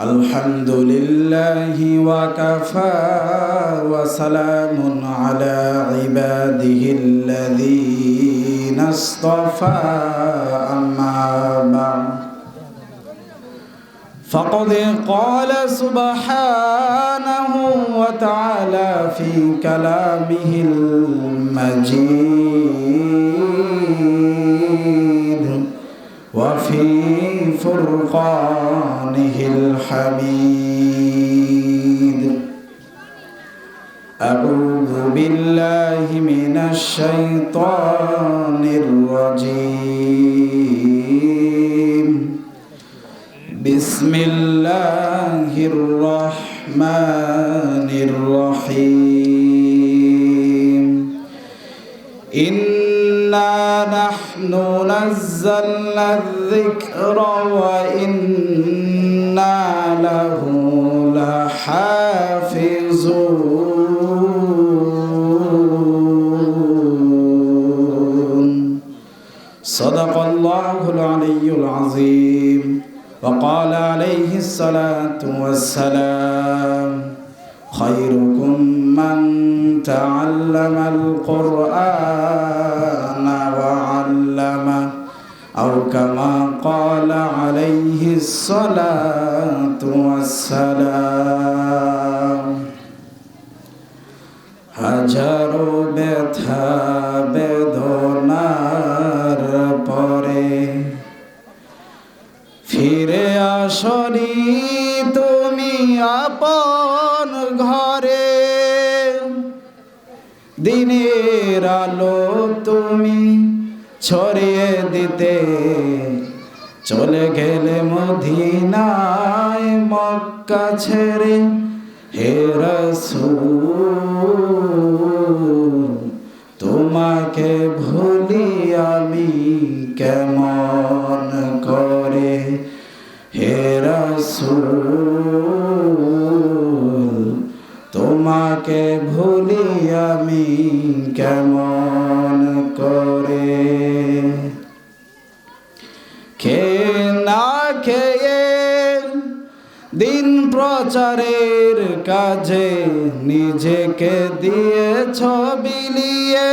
الحمد لله وكفى وسلام على عباده الذين اصطفى. أما بعد. فقد قال سبحانه وتعالى في كلامه المجيد. وفي فرقانه الحميد أعوذ بالله من الشيطان الرجيم بسم الله الرحمن الرحيم إنا نحن نزلنا الذكر وإنا له لحافظون. صدق الله العلي العظيم. وقال عليه الصلاة والسلام خيركم من تعلم القرآن كما قال عليه الصلاة والسلام হাজারো ব্যথা চলে গেলে মদিনায় মক্কা ছেড়ে খেয়ে দিন প্রচারের কাজে নিজেকে দিয়েছ বিলিয়ে।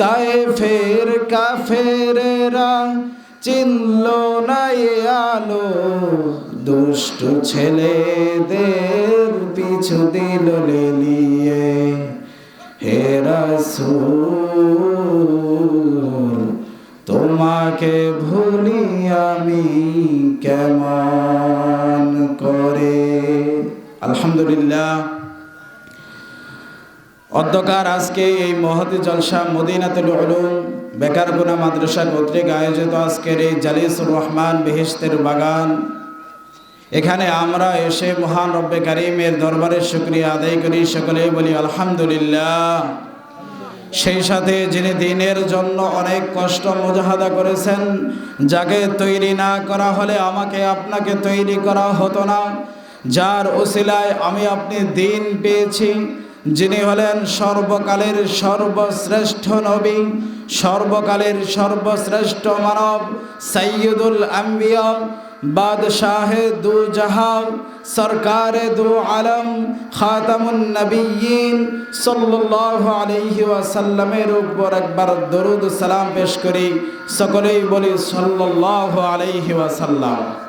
তাই ফের কাফেরেরা চিনল না এ আলো। দুষ্ট ছেলেদের পিছু দিল লেলিয়ে হে রাসূল তোমাকে ভুলি আমি কেমন করে? আলহামদুলিল্লাহ। অধ্যকার আজকে এই মহতি জলসা মদিনাতুল উলুম বেকারগুনা মাদ্রাসা কর্তৃক আয়োজিত আজকের এই জালিসুর রহমান বেহেস্তের বাগান। এখানে আমরা এসে মহান রব্বে কারিমের দরবারে শুক্রিয়া আদায় করি। সকলেই বলি আলহামদুলিল্লাহ। সেই সাথে যিনি দিনের জন্য অনেক কষ্ট মুজাহাদা করেছেন, যাকে তৈরি না করা হলে আমাকে আপনাকে তৈরি করা হতো না। যার ওসিলায় আমি আপনি দিন পেয়েছি, যিনি হলেন সর্বকালের সর্বশ্রেষ্ঠ নবী, সর্বকালের সর্বশ্রেষ্ঠ মানব সৈয়দুল আম্বিয়া। বাদশাহে দু জাহান সরকারে দু আলম খাতামুন্নবীন নবীন সাল্লাল্লাহু আলাইহি ওয়াসাল্লামের উপর একবার দরুদ সালাম পেশ করি। সকলেই বলি সাল্লাল্লাহু আলাইহি ওয়াসাল্লাম।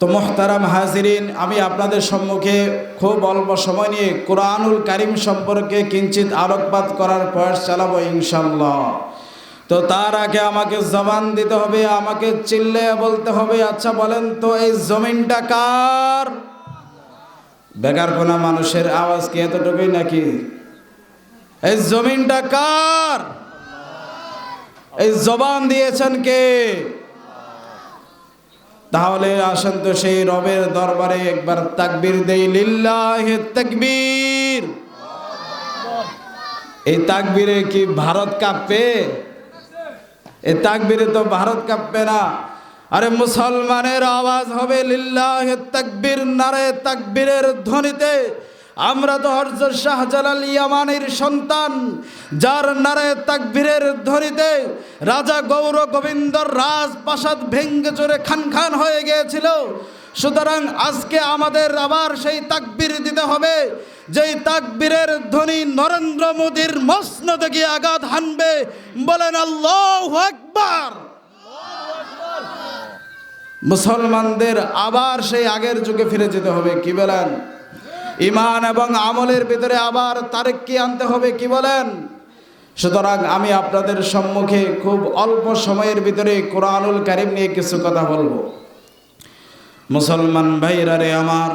তো মোহতারাম হাজিরিন, আমি আপনাদের সম্মুখে খুব অল্প সময় নিয়ে কোরআনুল কারিম সম্পর্কে কিঞ্চিত আলোকপাত করার প্রয়াস চালাবো ইনশাল্লাহ তো তার আগে আমাকে জবান দিতে হবে, আমাকে চিল্লে বলতে হবে আচ্ছা বলেন তো এই জমিনটা কার? বেকার কোনা মানুষের আওয়াজ কি এতটুকুই নাকি? এই জমিনটা কার? এই জবান দিয়েছেন কে? তাহলে আসেন তো সেই রবের দরবারে একবার তাকবির দেই, লিল্লাহে তাকবীর। এই তাকবীরে কি ভারত কাঁপবে? এই তাকবীরে তো ভারত কাঁপবে না। আরে মুসলমানের আওয়াজ হবে লিল্লাহে তাকবীর, নারে তাকবীরের ধ্বনিতে। আমরা তো হরজ শাহজালাল ইয়ামানের সন্তান, যার নারে তাকবীরের ধ্বনিতে রাজা গৌর গোবিন্দর রাজপ্রাসাদ ভেঙ্গে চড়ে খান খান হয়ে গিয়েছিল। সুতরাং আজকে আমাদের আবার সেই তাকবীর দিতে হবে, যেই তাকবীরের ধ্বনি নরেন্দ্র মোদীর মসনদে গিয়ে আঘাত হানবে। বলেন আল্লাহ আকবার। মুসলমানদের আবার সেই আগের যুগে ফিরে যেতে হবে, কি বলেন? ইমান এবং আমলের ভিতরে আবার তারেক আনতে হবে, কি বলেন? সুতরাং আমি আপনাদের সম্মুখে খুব অল্প সময়ের ভিতরে কোরআনুল কারিম নিয়ে কিছু কথা বলব। মুসলমান ভাইরা রে আমার,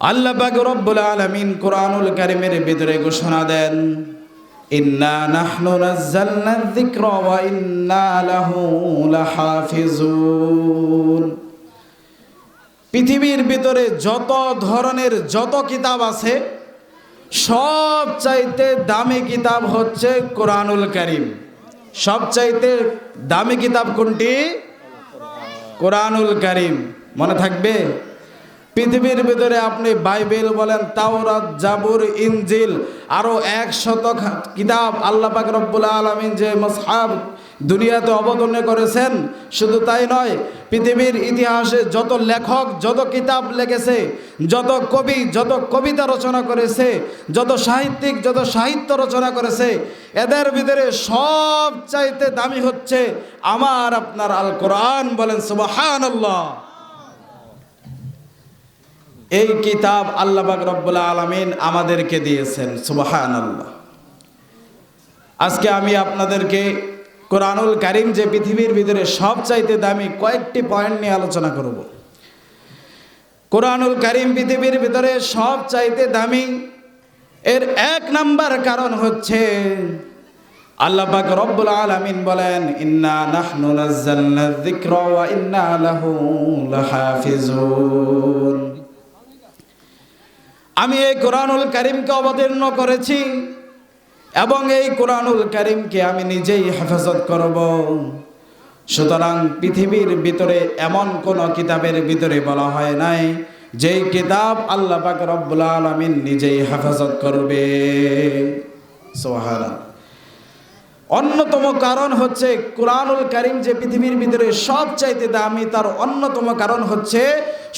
আল্লাহ রব্বুল আলামিন কোরআনুল কারিমের ভিতরে ঘোষণা দেন, ইন্না ইন্না লাহু লাহাফিজুন। পৃথিবীর ভিতরে যত ধরনের যত কিতাব আছে, সব চাইতে দামি কিতাব হচ্ছে কোরআনুল কারিম। সব চাইতে দামি কিতাব কোনটি? কোরআনুল কারিম। মনে থাকবে? পৃথিবীর ভিতরে আপনি বাইবেল বলেন, তাওরাত, জাবুর, ইনজিল আরও এক শত কিতাব আল্লাহ পাক রব্বুল আলমিন যে মসহাব দুনিয়াতে অবতীর্ণ করেছেন। শুধু তাই নয়, পৃথিবীর ইতিহাসে যত লেখক, যত কিতাব লেগেছে, যত কবি, যত কবিতা রচনা করেছে, যত সাহিত্যিক, যত সাহিত্য রচনা করেছে, এদের ভিতরে সব চাইতে দামি হচ্ছে আমার আপনার আল কোরআন বলেন সুবাহান এই কিতাব আল্লাহ বাক রব্বুল আলমিন আমাদেরকে দিয়েছেন সুবাহান আল্লাহ আজকে আমি আপনাদেরকে কোরআনুল কারিম যে পৃথিবীর ভিতরে সব চাইতে দামি কয়েকটি পয়েন্ট নিয়ে আলোচনা করব। কোরআনুল কারিম পৃথিবীর ভিতরে সব চাইতে দামি এর এক নাম্বার কারণ হচ্ছে, আল্লাহ পাক রব্বুল আলামিন বলেন, ইন্না নাহনু নাযালনা যিকরা ওয়া ইন্না লাহু লাহাফিজুন। আমি এই কোরআনুল কারিমকে অবতীর্ণ করেছি। এবং এই কোরআনুল করিমকে আমি নিজেই হেফাজত করব। সুতরাং পৃথিবীর ভিতরে এমন কোন কিতাবের ভিতরে বলা হয় নাই, যেই কিতাব আল্লাহ পাক রব্বুল আলামিন নিজেই হেফাজত করবে। সোহানা অন্যতম কারণ হচ্ছে কোরআনুল কারিম যে পৃথিবীর ভিতরে সব চাইতে দামি, তার অন্যতম কারণ হচ্ছে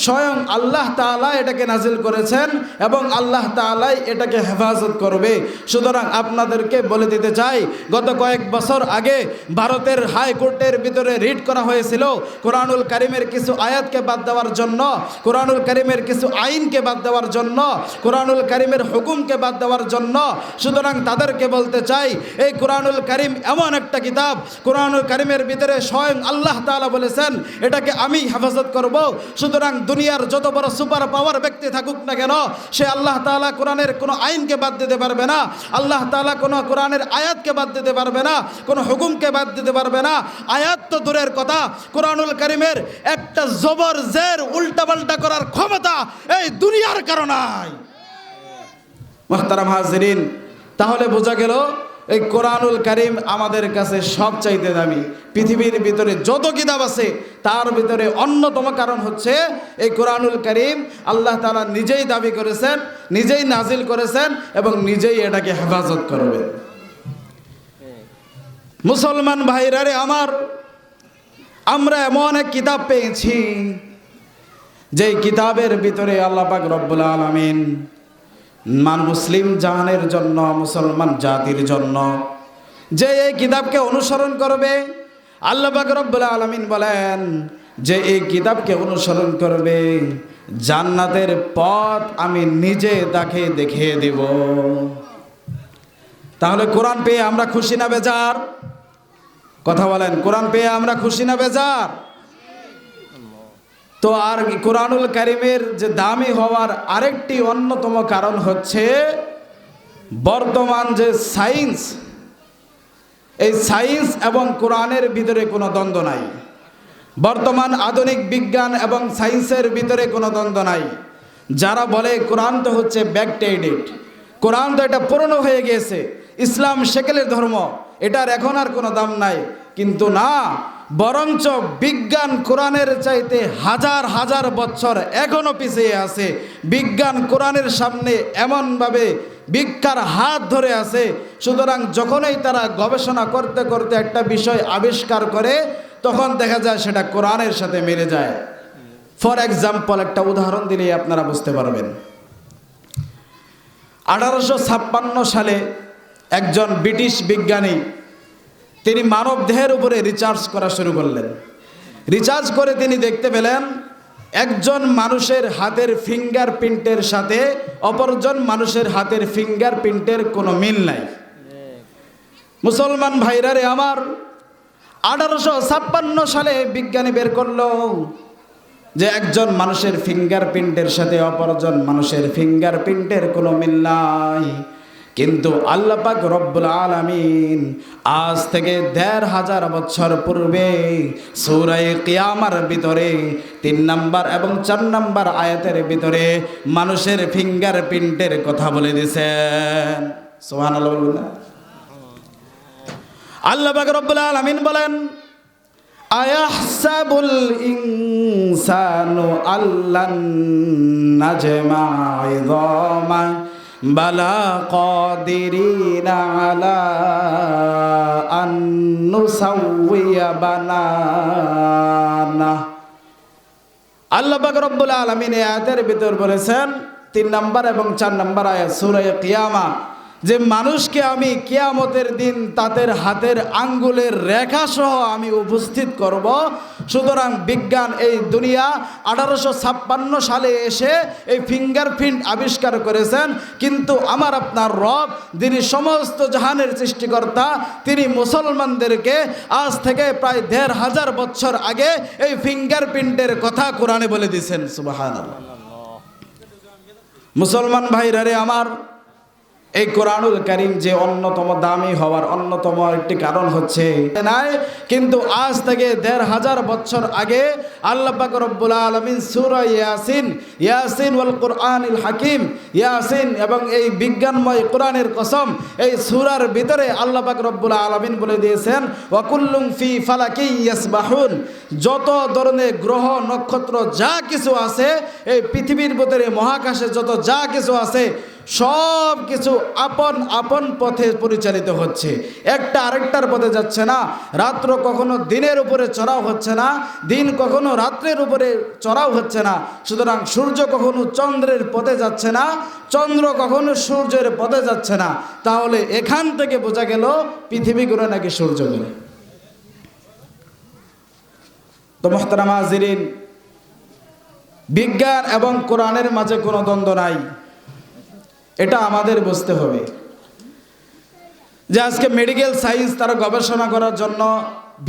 স্বয়ং আল্লাহ তালা এটাকে নাজিল করেছেন এবং আল্লাহ তালাই এটাকে হেফাজত করবে। সুতরাং আপনাদেরকে বলে দিতে চাই, গত কয়েক বছর আগে ভারতের হাইকোর্টের ভিতরে রিট করা হয়েছিল কোরআনুল কারিমের কিছু আয়াতকে বাদ দেওয়ার জন্য, কোরআনুল কারিমের কিছু আইনকে বাদ দেওয়ার জন্য, কোরআনুল কারিমের হুকুমকে বাদ দেওয়ার জন্য। সুতরাং তাদেরকে বলতে চাই, এই কোরআনুল কারিম এমন একটা কিতাব, কোরআনুল কারিমের ভিতরে স্বয়ং আল্লাহ তালা বলেছেন, এটাকে আমি হেফাজত করব। সুতরাং দুনিয়ার যত বড় সুপার পাওয়ার ব্যক্তি থাকুক না কেন, সে আল্লাহ তালা কোরআনের কোনো আইনকে বাদ দিতে পারবে না, আল্লাহ তালা কোনো কোরআনের আয়াতকে বাদ দিতে পারবে না, কোনো হুকুমকে বাদ দিতে পারবে না। আয়াত তো দূরের কথা, কোরআনুল করিমের একটা জবর জের উল্টাপাল্টা করার ক্ষমতা এই দুনিয়ার কারণাই মোহতারাম হাজরিন, তাহলে বোঝা গেল এই কোরআনুল করিম আমাদের কাছে সব চাইতে দামি। পৃথিবীর ভিতরে যত কিতাব আছে, তার ভিতরে অন্যতম কারণ হচ্ছে এই কোরআনুল করিম আল্লাহ তালা নিজেই দাবি করেছেন, নিজেই নাজিল করেছেন এবং নিজেই এটাকে হেফাজত করবেন। মুসলমান ভাইরা রে আমার, আমরা এমন এক কিতাব পেয়েছি, যেই কিতাবের ভিতরে আল্লাহ পাক রব্বুল আলমিন মান মুসলিম জাহানের জন্য, মুসলমান জাতির জন্য, যে এই কিতাবকে অনুসরণ করবে, আল্লাহ রব্বুল আলমিন বলেন, যে এই কিতাবকে অনুসরণ করবে, জান্নাতের পথ আমি নিজে তাকে দেখিয়ে দেব। তাহলে কোরআন পেয়ে আমরা খুশি না বেজার? কথা বলেন, কোরআন পেয়ে আমরা খুশি না বেজার? তো আর কোরআনুল কারিমের যে দামি হওয়ার আরেকটি অন্যতম কারণ হচ্ছে বর্তমান যে সায়েন্স এই সায়েন্স এবং কোরআনের ভিতরে কোনো দ্বন্দ্ব নাই। বর্তমান আধুনিক বিজ্ঞান এবং সায়েন্সের ভিতরে কোনো দ্বন্দ্ব নাই। যারা বলে কোরআন তো হচ্ছে ব্যাকটেডেড কোরআন তো এটা পুরনো হয়ে গিয়েছে, ইসলাম সেকেলের ধর্ম, এটার এখন আর কোনো দাম নাই। কিন্তু না বরঞ্চ বিজ্ঞান কোরআনের চাইতে হাজার হাজার বছর এখনও পিছিয়ে আছে। বিজ্ঞান কোরআনের সামনে এমনভাবে ভিক্ষার হাত ধরে আছে, সুতরাং যখনই তারা গবেষণা করতে করতে একটা বিষয় আবিষ্কার করে, তখন দেখা যায় সেটা কোরআনের সাথে মিলে যায়। ফর এক্সাম্পল একটা উদাহরণ দিলেই আপনারা বুঝতে পারবেন। আঠারোশো ছাপ্পান্ন সালে একজন ব্রিটিশ বিজ্ঞানী তিনি মানব দেহের উপরে রিচার্জ করা শুরু করলেন। রিচার্জ করে তিনি দেখতে পেলেন, একজন মানুষের হাতের ফিঙ্গার প্রিন্টের সাথে অপরজন মানুষের হাতের ফিঙ্গার প্রিন্টের কোনো মিল নাই। মুসলমান ভাইরারে আমার, আঠারোশো ছাপ্পান্ন সালে বিজ্ঞানী বের করল যে একজন মানুষের ফিঙ্গার প্রিন্টের সাথে অপরজন মানুষের ফিঙ্গার প্রিন্টের কোনো মিল নাই। কিন্তু আল্লাহ পাক রব্বুল আলামিন আজ থেকে দেড় হাজার বছর পূর্বে সূরায়ে কিয়ামার ভিতরে তিন নাম্বার এবং চার নাম্বার আয়াতের ভিতরে মানুষের ফিঙ্গার প্রিন্টের কথা বলে দিয়েছেন সোহান বলবেন না? আল্লাহ পাক রব্বুল আলামিন বলেন, আয়াহসাবুল ইনসানু আল্লান নাজমা বালা কাদিরিনা আলা আন নুসাউইয়া বানানা। আল্লাহ আলামিন আয়াতের ভিতর বলেছেন, তিন নাম্বার এবং চার নাম্বার আয়াত সূরা কিয়ামা, যে মানুষকে আমি কিয়ামতের দিন তাদের হাতের আঙ্গুলের রেখা সহ আমি উপস্থিত করব সুতরাং বিজ্ঞান এই দুনিয়া আঠারোশো ছাপ্পান্ন সালে এসে এই ফিঙ্গারপ্রিন্ট আবিষ্কার করেছেন। কিন্তু আমার আপনার রব, যিনি সমস্ত জাহানের সৃষ্টিকর্তা, তিনি মুসলমানদেরকে আজ থেকে প্রায় দেড় হাজার বছর আগে এই ফিঙ্গারপ্রিন্টের কথা কোরআনে বলে দিয়েছেন। সুবাহান মুসলমান ভাইরারে আমার এই কোরআনুল করিম যে অন্যতম দামি হওয়ার অন্যতম একটি কারণ হচ্ছে, নাই, কিন্তু আজ থেকে দেড় হাজার বছর আগে আল্লাহ পাক রব্বুল আলমিন সুরা ইয়াসিন ইয়াসিন ওয়াল কোরআনিল হাকিম, ইয়াসিন এবং এই বিজ্ঞানময় কোরআনের কসম এই সুরার ভিতরে আল্লাহ পাক রব্বুল আলমিন বলে দিয়েছেন ওয়াকুল্লুম ফি ফালাকি ইয়াসবাহুন যত ধরনের গ্রহ, নক্ষত্র যা কিছু আছে, এই পৃথিবীর ভিতরে, মহাকাশে যত যা কিছু আছে সব কিছু আপন আপন পথে পরিচালিত হচ্ছে। একটা আরেকটার পথে যাচ্ছে না। রাত্র কখনো দিনের উপরে চড়াও হচ্ছে না। দিন কখনো রাত্রের উপরে চড়াও হচ্ছে না। সুতরাং সূর্য কখনো চন্দ্রের পথে যাচ্ছে না। চন্দ্র কখনো সূর্যের পথে যাচ্ছে না। তাহলে এখান থেকে বোঝা গেল পৃথিবী ঘুরে নাকি সূর্য ঘুরে তো মোহতারামা জিরিন বিজ্ঞান এবং কোরআনের মাঝে কোনো দ্বন্দ্ব নাই। এটা আমাদের বুঝতে হবে। যে আজকে মেডিকেল সায়েন্স তারা গবেষণা করার জন্য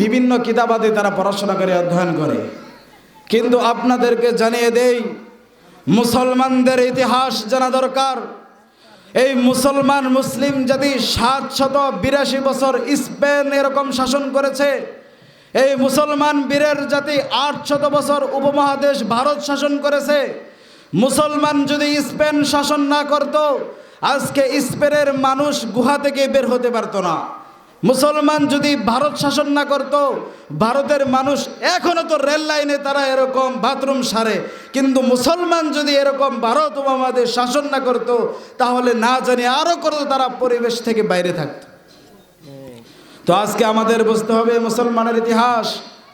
বিভিন্ন কিতাবাদি তারা পড়াশোনা করে, অধ্যয়ন করে। কিন্তু আপনাদেরকে জানিয়ে দেই, মুসলমানদের ইতিহাস জানা দরকার। এই মুসলমান মুসলিম জাতি সাত শত বিরাশি বছর স্পেন এরকম শাসন করেছে, এই মুসলমান বীরের জাতি আট শত বছর উপমহাদেশ ভারত শাসন করেছে মুসলমান যদি স্পেন শাসন না করত, আজকে স্পেনের মানুষ গুহা থেকে বের হতে পারতো না। মুসলমান যদি ভারত শাসন না করত, ভারতের মানুষ এখনও তো রেল লাইনে তারা এরকম বাথরুম সারে। কিন্তু মুসলমান যদি এরকম ভারত উপমহাদেশ শাসন না করত, তাহলে না জানি আরও কত তারা পরিবেশ থেকে বাইরে থাকত। তো আজকে আমাদের বুঝতে হবে মুসলমানের ইতিহাস।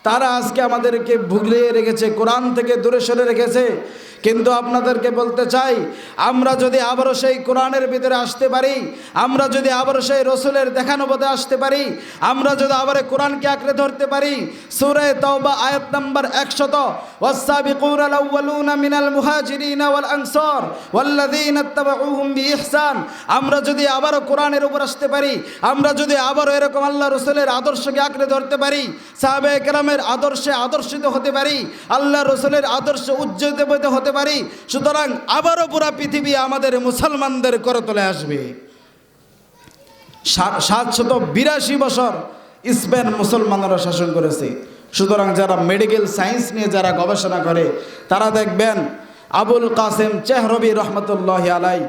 তারা আজকে আমাদেরকে ভুগলিয়ে রেখেছে কোরআন থেকে দূরে সরে রেখেছে কিন্তু আপনাদেরকে বলতে চাই আমরা যদি আবারও সেই কোরআনের ভিতরে আসতে পারি আমরা যদি আবারও সেই রসুলের দেখানো পথে আসতে পারি আমরা যদি আবার কোরআনকে আঁকড়ে ধরতে পারি সুরে তওবা আয়াত নাম্বার একশত والسابقون الأولون من المهاجرين والأنصار والذين اتبعوهم بإحسان আমরা যদি আবারও কোরআনের উপর আসতে পারি আমরা যদি আবারও এরকম আল্লাহ রসুলের আদর্শকে আঁকড়ে ধরতে পারি সাহাবে একরামের আদর্শে আদর্শিত হতে পারি, আল্লাহ রসুলের আদর্শে উজ্জ্বলিত হতে পারি, সুতরাং আবারও পুরা পৃথিবী আমাদের মুসলমানদের করে তুলে আসবে। সাতশত বিরাশি বছর স্পেন মুসলমানরা শাসন করেছে। সুতরাং যারা মেডিকেল সায়েন্স নিয়ে যারা গবেষণা করে, তারা দেখবেন আবুল কাসেম চেহরবি রহমতুল্লাহ আলাই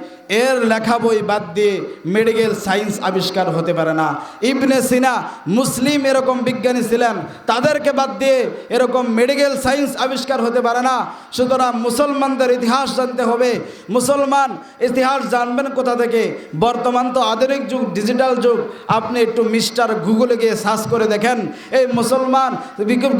এর লেখা বই বাদ দিয়ে মেডিকেল সায়েন্স আবিষ্কার হতে পারে না। ইবনে সিনা মুসলিম এরকম বিজ্ঞানী ছিলেন, তাদেরকে বাদ দিয়ে এরকম মেডিকেল সায়েন্স আবিষ্কার হতে পারে না। সুতরাং মুসলমানদের ইতিহাস জানতে হবে। মুসলমান ইতিহাস জানবেন কোথা থেকে? বর্তমান তো আধুনিক যুগ, ডিজিটাল যুগ। আপনি একটু মিস্টার গুগলে গিয়ে সার্চ করে দেখেন। এই মুসলমান,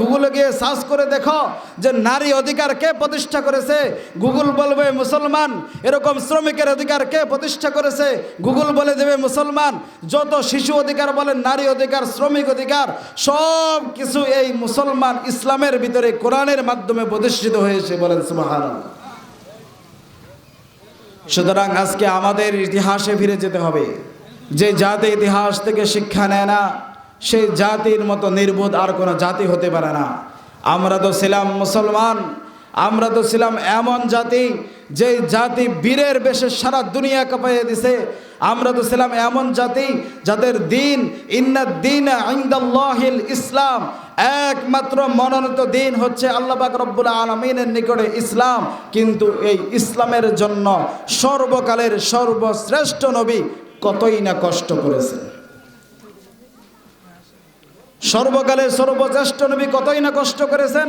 গুগলে গিয়ে সার্চ করে দেখো যে নারী অধিকার কে প্রতিষ্ঠা করেছে? গুগল বলবে, মুসলমান, এরকম শ্রমিকের অধিকার কে প্রতিষ্ঠা করেছে? গুগল বলে দেবে, মুসলমান, যত শিশু অধিকার বলেন, নারী অধিকার, শ্রমিক অধিকার, সব কিছু এই মুসলমান ইসলামের ভিতরে কোরআনের মাধ্যমে প্রতিষ্ঠিত হয়েছে বলেন সুবাহান সুতরাং আজকে আমাদের ইতিহাসে ফিরে যেতে হবে। যে জাতি ইতিহাস থেকে শিক্ষা নেয় না, সেই জাতির মতো নির্বোধ আর কোনো জাতি হতে পারে না। আমরা তো ছিলাম মুসলমান আমরা তো ছিলাম এমন জাতি যে জাতি বীরের বেশে সারা দুনিয়া কাঁপাইয়ে দিছে। আমরা তো ছিলাম এমন জাতি যাদের দিন ইন্নাদ দিন আইন্দাল্লাহিল ইসলাম। একমাত্র মনোনীত দিন হচ্ছে আল্লাহ পাক রব্বুল আলমিনের নিকটে ইসলাম। কিন্তু এই ইসলামের জন্য সর্বকালের সর্বশ্রেষ্ঠ নবী কতই না কষ্ট করেছে সর্বকালের সর্বশ্রেষ্ঠ নবী কতই না কষ্ট করেছেন?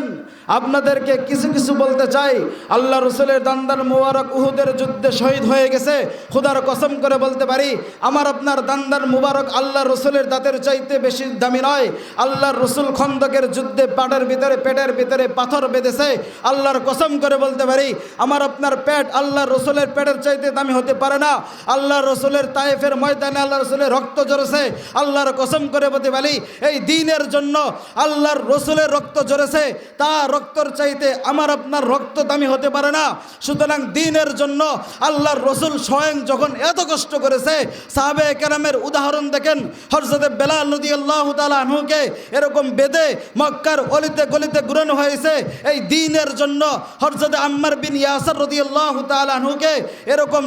আপনাদেরকে কিছু কিছু বলতে চাই। আল্লাহ রসুলের দান্দার মুবারক উহুদের যুদ্ধে শহীদ হয়ে গেছে। খুদার কসম করে বলতে পারি, আমার আপনার দান্দার মুবারক আল্লাহ রসুলের দাঁতের চাইতে বেশি দামি নয়। আল্লাহর রসুল খন্দকের যুদ্ধে পাটের ভিতরে, পেটের ভিতরে পাথর বেঁধেছে। আল্লাহর কসম করে বলতে পারি, আমার আপনার পেট আল্লাহ রসুলের পেটের চাইতে দামি হতে পারে না। আল্লাহ রসুলের তায়েফের ময়দানে আল্লাহ রসুলের রক্ত জড়েছে আল্লাহর কসম করে বলতে পারি, এই দিনের জন্য আল্লাহর রসুলের রক্ত জড়েছে তা রক্তর চাইতে আমার আপনার রক্ত দামি হতে পারে না। সুতরাং দিনের জন্য আল্লাহর রসুল স্বয়ং যখন এত কষ্ট করেছে, সাহাবে কেরামের উদাহরণ দেখেন হরজতে বেলাল নদী আল্লাহ তালুকে এরকম বেদে মক্কার অলিতে গলিতে ঘুরানো হয়েছে। এই দিনের জন্য হরজতে আম্মার বিন ইয়াসার রদি আল্লাহ তালুকে এরকম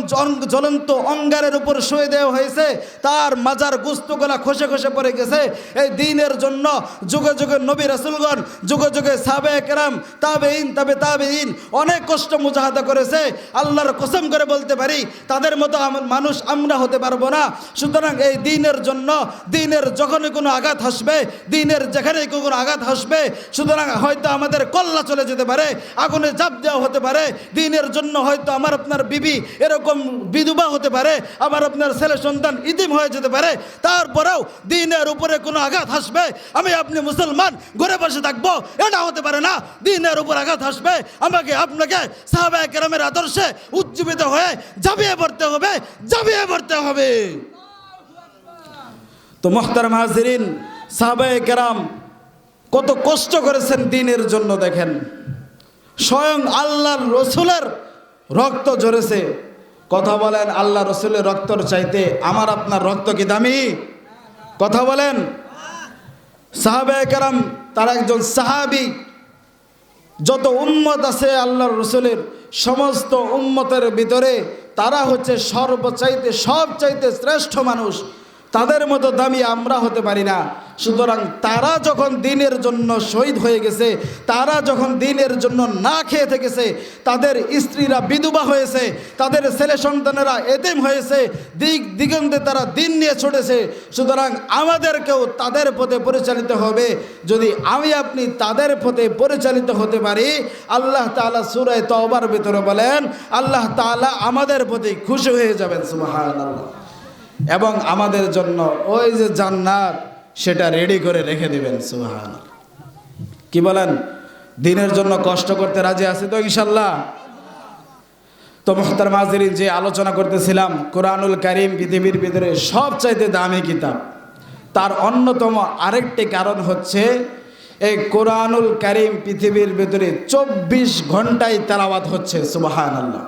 জ্বলন্ত অঙ্গারের উপর শুয়ে দেওয়া হয়েছে। তার মাজার গুস্তগুলা খসে খসে পড়ে গেছে। এই দিনের জন্য যুগে যুগে নবী রাসুলগণ, যুগে যুগে সাবে কেরাম তাবে ইন তবে তাবে ইন অনেক কষ্ট মুজাহাদা করেছে। আল্লাহর কসম করে বলতে পারি, তাদের মতো মানুষ আমরা হতে পারব না। সুতরাং এই দিনের জন্য, দিনের যখনই কোনো আঘাত আসবে, দিনের যেখানেই কোনো আঘাত আসবে, সুতরাং হয়তো আমাদের কল্লা চলে যেতে পারে, আগুনে জাপ দেওয়া হতে পারে, দিনের জন্য হয়তো আমার আপনার বিবি এরকম বিধবা হতে পারে, আমার আপনার ছেলে সন্তান ইতিম হয়ে যেতে পারে, তারপরেও দিনের উপরে কোনো আঘাত আসবে আমি আপনি মুসলমান, ঘরে বসে থাকব, এটা হতে পারে না। দিনের উপর আঘাত আসবে, আমাকে আপনাকে সাহাবায়ে কেরামের আদর্শে উজ্জীবিত হয়ে জাবিয়ে পড়তে হবে, জাবিয়ে পড়তে হবে। তো মোখতার মাহাজিরিন সাহাবায়ে কেরাম কত কষ্ট করেছেন দিনের জন্য দেখেন। স্বয়ং আল্লাহর রসুলের রক্ত ঝরেছে। কথা বলেন আল্লাহ রসুলের রক্তর চাইতে আমার আপনার রক্ত কি দামি? কথা বলেন সাহাবে কারাম, তার একজন সাহাবি, যত উম্মত আছে আল্লাহর রসুলের, সমস্ত উম্মতের ভিতরে তারা হচ্ছে সর্বচাইতে, সবচাইতে শ্রেষ্ঠ মানুষ। তাদের মতো দামি আমরা হতে পারি না। সুতরাং তারা যখন দিনের জন্য শহীদ হয়ে গেছে, তারা যখন দিনের জন্য না খেয়ে থেকেছে, তাদের স্ত্রীরা বিধবা হয়েছে, তাদের ছেলে সন্তানেরা এতেম হয়েছে, দিক দিগন্তে তারা দিন নিয়ে ছুটেছে। সুতরাং আমাদেরকেও তাদের পথে পরিচালিত হবে। যদি আমি আপনি তাদের পথে পরিচালিত হতে পারি, আল্লাহ তাআলা সুরায় তওবার ভিতরে বলেন, আল্লাহ তাআলা আমাদের প্রতি খুশি হয়ে যাবেন, সুবহানাল্লাহ। এবং আমাদের জন্য ওই যে জান্নাত, সেটা রেডি করে রেখে দিবেন সুবহান কি বলেন? দিনের জন্য কষ্ট করতে রাজি আছে তো ইনশাল্লাহ তো মোহতার মাজিরি যে আলোচনা করতেছিলাম, কোরআনুল কারিম পৃথিবীর ভিতরে সবচাইতে দামি কিতাব। তার অন্যতম আরেকটি কারণ হচ্ছে, এই কোরআনুল কারিম পৃথিবীর ভিতরে চব্বিশ ঘন্টায় তেলাওয়াত হচ্ছে সুবাহান আল্লাহ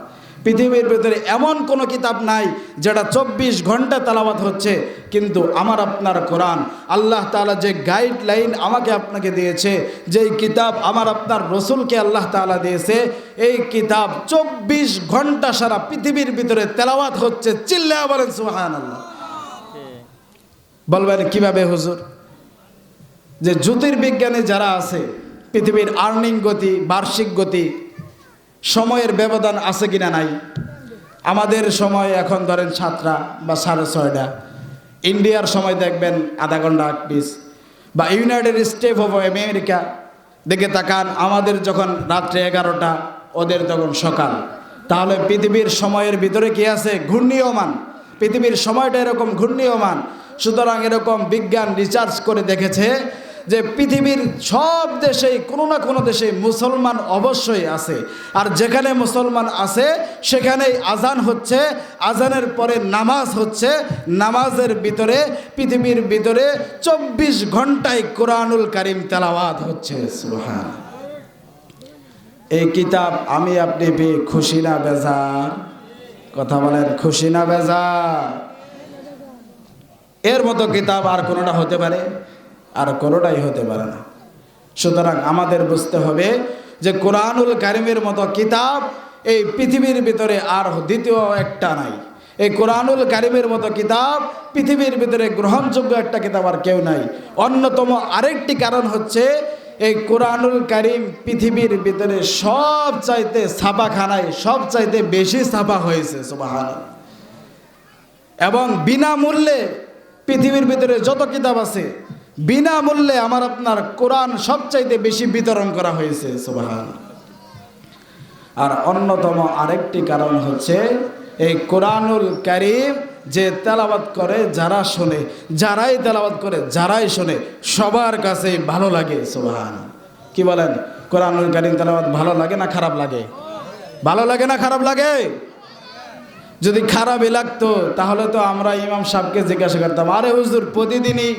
পৃথিবীর ভিতরে এমন কোনো কিতাব নাই যেটা চব্বিশ ঘণ্টা তেলাওয়াত হচ্ছে, কিন্তু আমার আপনার কোরআন, আল্লাহ তাআলা যে গাইডলাইন আমাকে আপনাকে দিয়েছে, যেই কিতাব আমার আপনার রসুলকে আল্লাহ তাআলা দিয়েছে, এই কিতাব চব্বিশ ঘণ্টা সারা পৃথিবীর ভিতরে তেলাওয়াত হচ্ছে চিল্লা বলেন সুহান আল্লাহ বলবেন, কীভাবে হুজুর? যে জ্যোতির্বিজ্ঞানে যারা আছে, পৃথিবীর আর্নিং গতি, বার্ষিক গতি সময়ের ব্যবধান আছে কিনা নাই? আমাদের সময় এখন ধরেন সাতটা বা সাড়ে ছয়টা। ইন্ডিয়ার সময় দেখবেন আধা ঘণ্টা আট পিস। বা ইউনাইটেড স্টেট অফ আমেরিকা দেখে তাকান, আমাদের যখন রাত্রে এগারোটা, ওদের তখন সকাল। তাহলে পৃথিবীর সময়ের ভিতরে কি আছে? ঘূর্ণীয়মান। পৃথিবীর সময়টা এরকম ঘূর্ণীয়মান। সুতরাং এরকম বিজ্ঞান রিসার্চ করে দেখেছে যে পৃথিবীর সব দেশেই কোনো না কোনো দেশে মুসলমান অবশ্যই আছে। আর যেখানে মুসলমান আছে, সেখানেই আজান হচ্ছে। আজানের পরে নামাজ হচ্ছে। নামাজের ভিতরে, পৃথিবীর ভিতরে চব্বিশ ঘন্টায় কোরআনুল কারিম তেলাওয়াত হচ্ছে। সুবহান। এই কিতাব আমি আপনি পেয়ে খুশি না, বেজার? কথা বলেন, খুশি না, বেজার? এর মতো কিতাব আর কোনোটা হতে পারে? আর কোনোটাই হতে পারে না। সুতরাং আমাদের বুঝতে হবে যে কোরআনুল কারিমের মতো কিতাব এই পৃথিবীর ভিতরে আর দ্বিতীয় একটা নাই। এই কোরআনুল কারিমের মতো কিতাব পৃথিবীর ভিতরে গ্রহণযোগ্য একটা কিতাব আর কেউ নাই। অন্যতম আরেকটি কারণ হচ্ছে এই কোরআনুল কারিম পৃথিবীর ভিতরে সব চাইতে ছাপাখানায় সব চাইতে বেশি ছাপা হয়েছে সুবাহান এবং বিনামূল্যে পৃথিবীর ভিতরে যত কিতাব আছে বিনামূল্যে আমার আপনার কোরআন সবচাইতে বেশি বিতরণ করা হয়েছে, সুবাহান। আর অন্যতম আরেকটি কারণ হচ্ছে, এই কোরআনুল কারিম যে তেলাবাত করে, যারা শোনে, যারাই তেলাবাত করে, যারাই শোনে, সবার কাছে ভালো লাগে, সুবাহান। কি বলেন? কোরআনুল কারিম তেলাবাত ভালো লাগে না খারাপ লাগে? ভালো লাগে না খারাপ লাগে? যদি খারাপই লাগতো, তাহলে তো আমরা ইমাম সাহেবকে জিজ্ঞাসা করতাম, আরে হুজুর, প্রতিদিনই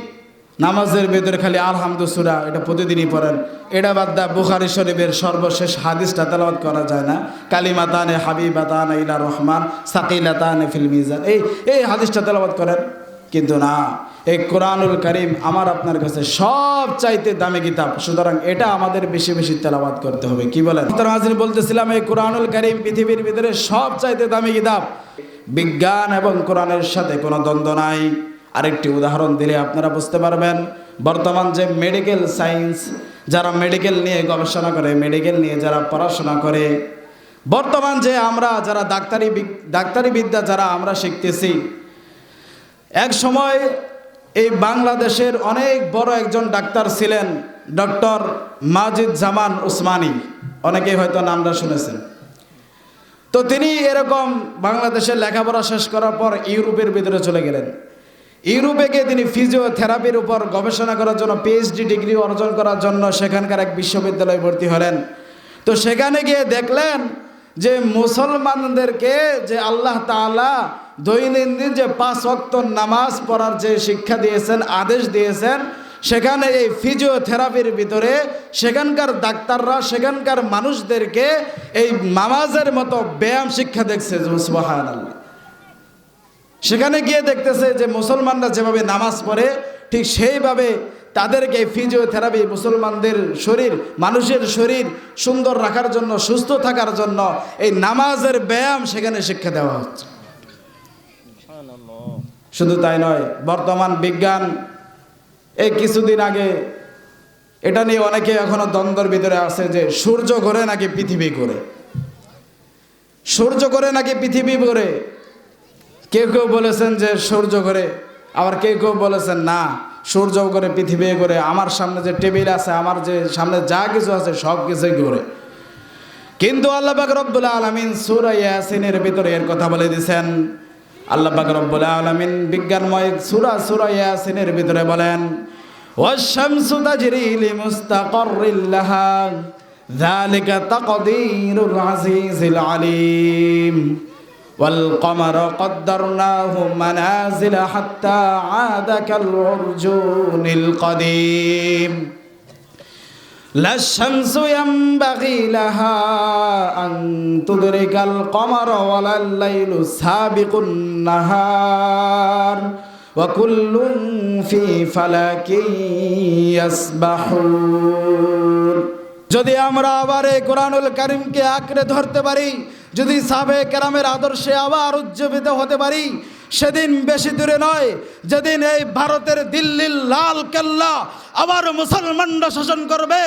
নামাজের ভেতরে খালি আলহামদু সুরা, এটা প্রতিদিনই পড়েন। এটা বাদ দা বুখারি শরীফের সর্বশেষ হাদিসটা তেলাওয়াত করা যায় না। কালিমাতানে হাবিবাতান ইলা রহমান, সাকিলাতানে ফিল মিজান। এই এই হাদিসটা তেলাওয়াত করেন। কিন্তু না, এই কোরআনুল করিম আমার আপনার কাছে সব চাইতে দামি কিতাব। সুতরাং এটা আমাদের বেশি বেশি তেলাবাদ করতে হবে। কি বলেন? হাজির বলতেছিলাম, এই কোরআনুল করিম পৃথিবীর ভিতরে সব চাইতে দামি কিতাব। বিজ্ঞান এবং কোরআনের সাথে কোনো দ্বন্দ্ব নাই। আরেকটি উদাহরণ দিলে আপনারা বুঝতে পারবেন। বর্তমান যে মেডিকেল সায়েন্স যারা মেডিকেল নিয়ে গবেষণা করে মেডিকেল নিয়ে যারা পড়াশোনা করে, বর্তমান যে আমরা, যারা ডাক্তারি ডাক্তারি বিদ্যা যারা আমরা শিখতেছি, এক সময় এই বাংলাদেশের অনেক বড় একজন ডাক্তার ছিলেন, ডক্টর মাজিদ জামান উসমানী। অনেকেই হয়তো নামটা শুনেছেন। তো তিনি এরকম বাংলাদেশে লেখাপড়া শেষ করার পর ইউরোপের ভিতরে চলে গেলেন। ইউরোপে গিয়ে তিনি ফিজিওথেরাপির উপর গবেষণা করার জন্য পিএইচডি ডিগ্রি অর্জন করার জন্য সেখানকার এক বিশ্ববিদ্যালয়ে ভর্তি হলেন। তো সেখানে গিয়ে দেখলেন যে মুসলমানদেরকে যে আল্লাহ তাআলা দৈনন্দিন যে পাঁচ ওয়াক্ত নামাজ পড়ার যে শিক্ষা দিয়েছেন, আদেশ দিয়েছেন, সেখানে এই ফিজিওথেরাপির ভিতরে সেখানকার ডাক্তাররা, সেখানকার মানুষদেরকে এই নামাজের মতো ব্যায়াম শিক্ষা দেখছে সুবাহান আল্লাহ সেখানে গিয়ে দেখতেছে যে মুসলমানরা যেভাবে নামাজ পড়ে, ঠিক সেইভাবে তাদেরকে ফিজিওথেরাপি মুসলমানদের শরীর, মানুষের শরীর সুন্দর রাখার জন্য, সুস্থ থাকার জন্য এই নামাজের ব্যায়াম সেখানে শিক্ষা দেওয়া হচ্ছে। শুধু তাই নয়, বর্তমান বিজ্ঞান এই কিছুদিন আগে এটা নিয়ে অনেকে এখনও দ্বন্দ্বের ভিতরে আছে যে সূর্য ঘোরে নাকি পৃথিবী ঘোরে? সূর্য ঘোরে নাকি পৃথিবী ঘোরে? কেউ কেউ বলেছেন যে সূর্য ঘরে আবার কেউ কেউ বলেছেন না সূর্য করে পৃথিবী করে আমার সামনে যে টেবিল আছে আমার যে সামনে যা কিছু আছে সব কিছুই ঘুরে কিন্তু আল্লাহ পাক রব্বুল আলমিন সুরা ইয়াসিনের ভিতরে এর কথা বলে দিছেন আল্লাহ পাক রব্বুল আলমিন বিজ্ঞানময় সুরা সুরা ইয়াসিনের ভিতরে বলেন والشمس تجري لمستقر لها ذلك تقدير العزيز العليم والقمر قدرناه منازل حتى عاد كالعرجون القديم لا الشمس ينبغي لها أن تدرك القمر ولا الليل سابق النهار وكل في فلك يسبحون যদি আমরা আবার এই কোরআনুল কারিমকে আঁকড়ে ধরতে পারি যদি সাবে কেরামের আদর্শে আবার উজ্জীবিত হতে পারি, সেদিন বেশি দূরে নয়। যেদিন এই ভারতের দিল্লির লাল কেল্লা আবারও মুসলমানরা শাসন করবে,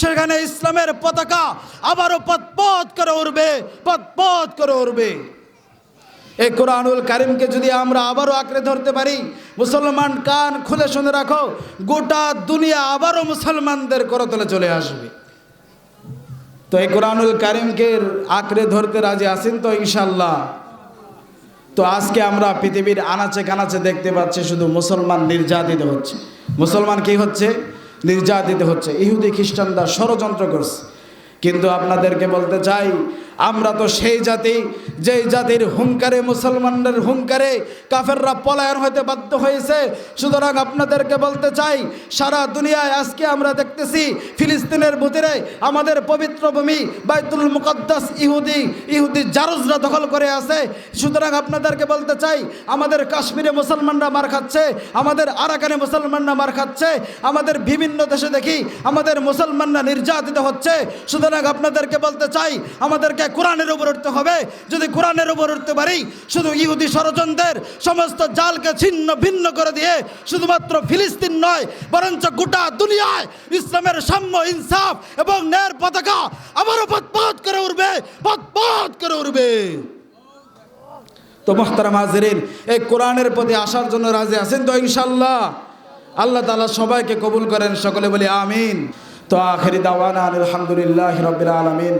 সেখানে ইসলামের পতাকা আবারও পথ করে উঠবে পথ করে উঠবে এই কোরআনুল কারিমকে যদি আমরা আবারও আঁকড়ে ধরতে পারি, মুসলমান কান খুলে শুনে রাখো, গোটা দুনিয়া আবারও মুসলমানদের করতলে চলে আসবে। তো এই কোরআনুল কারিমকে আঁকড়ে ধরতে রাজি আছেন তো ইনশাল্লাহ তো আজকে আমরা পৃথিবীর আনাচে কানাচে দেখতে পাচ্ছি শুধু মুসলমান নির্যাতিত হচ্ছে। মুসলমান কি হচ্ছে? নির্যাতিত হচ্ছে। ইহুদি, খ্রিস্টানরা ষড়যন্ত্র করছে। কিন্তু আপনাদেরকে বলতে চাই আমরা তো সেই জাতি, যেই জাতির হুঙ্কারে, মুসলমানদের হুঙ্কারে কাফেররা পলায়ন হতে বাধ্য হয়েছে। সুতরাং আপনাদেরকে বলতে চাই, সারা দুনিয়ায় আজকে আমরা দেখতেছি, ফিলিস্তিনের বুতিরে আমাদের পবিত্র ভূমি বাইতুল মুকদ্দাস ইহুদি ইহুদি জারুজরা দখল করে আছে। সুতরাং আপনাদেরকে বলতে চাই, আমাদের কাশ্মীরে মুসলমানরা মার খাচ্ছে, আমাদের আরাকানে মুসলমানরা মার খাচ্ছে, আমাদের বিভিন্ন দেশে দেখি আমাদের মুসলমানরা নির্যাতিত হচ্ছে। সুতরাং আপনাদেরকে বলতে চাই, আমাদেরকে কোরআনের উপর উঠতে হবে, যদি কোরআনের উপর উঠতে পারি, শুধু ইহুদি ষড়যন্ত্রের সমস্ত জালকে ছিন্ন ভিন্ন করে দিয়ে শুধুমাত্র ফিলিস্তিন নয়, বরঞ্চ গোটা দুনিয়ায় ইসলামের সাম্য, ইনসাফ এবং ন্যায়ের পতাকা আবারও পথ করে উঠবে পথ করে উঠবে তো মোহতারাম হাজরিন, এই কোরআনের প্রতি আসার জন্য রাজি আছেন তো ইনশাল্লাহ আল্লাহ তালা সবাইকে কবুল করেন, সকলে বলি আমিন। তো আখেরি দাওয়ানা আলহামদুলিল্লাহ রবিল আলমিন।